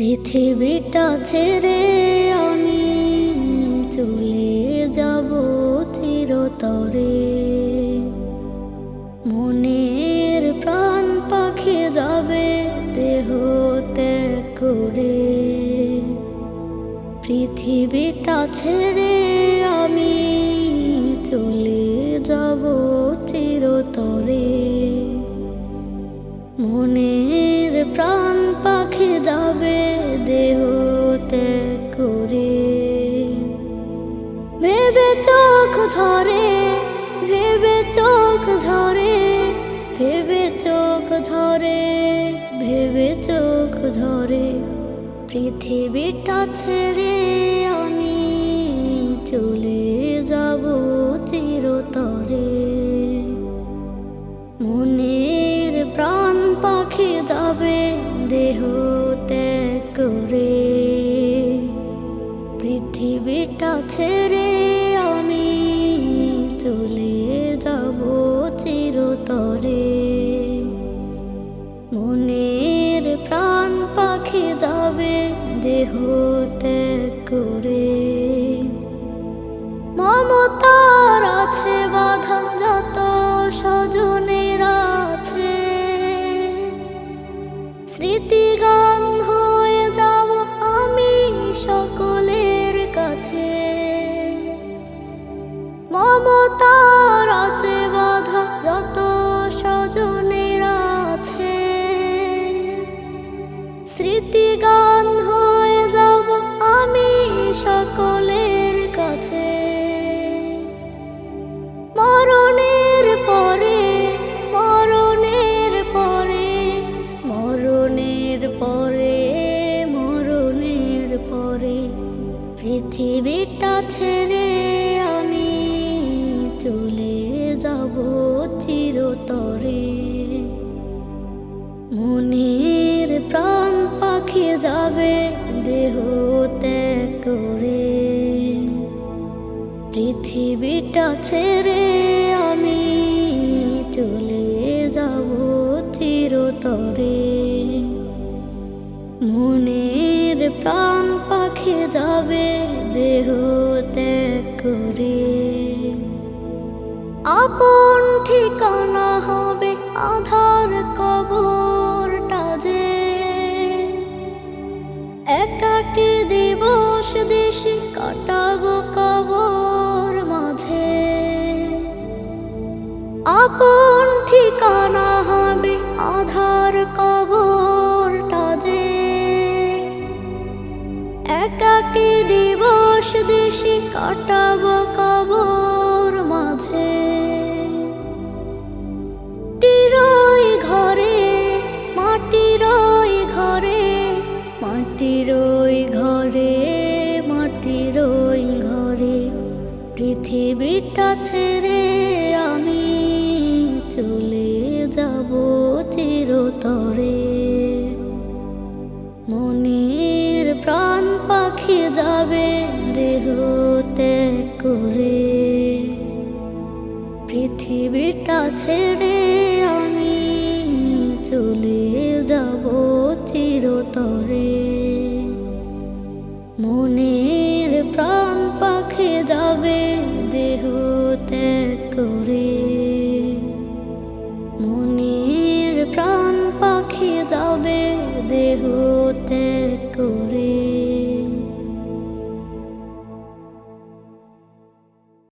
পৃথিবীটা ছেড়ে আমি চলে যাব চিরতরে। মনের প্রাণ পাখি যাবে দেহ ত্যাগ করে। পৃথিবীটা ছেড়ে আমি চলে যাব চিরতরে। মনের প্রাণ পাখি যাবে ঝরে, ভেবে চোখ ঝরে, ভেবে চোখ ঝরে, ভেবে চোখ ঝরে। পৃথিবীটা ছেড়ে আমি চলে যাব চিরতরে। মনের প্রাণ পাখি যাবে, দেহ ত্যাগ করে। চিরতরে মনের প্রাণ পাখি যাবে দেহ ত্যাগ করে। মমতার সকলের কাছে। মরণের পরে মরণের পরে মরণের পরে মরণের পরে পৃথিবীটা ছেড়ে আমি চলে যাব চিরতরে। মনের প্রাণ পাখি যাবে দেহ পৃথিবীটা ছেড়ে আমি চলে যাব চিরতরে। মনের প্রাণ পাখি যাবে দেহ ত্যাগ করে। আপন ঠিকানা হবে আধার আপন ঠিকানা হবে আধার কবরটা যে। একাকি দিবস দেশে কাটাবো কবর মাঝে। মাটিরই ঘরে মাটিরই ঘরে মাটিরই ঘরে মাটিরই ঘরে। পৃথিবীটা ছেড়ে চলে যাব চিরতরে। মনের প্রাণ পাখি যাবে দেহ ত্যাগ করে। পৃথিবীটা ছেড়ে আমি চলে দেহ ত্যাগ করে।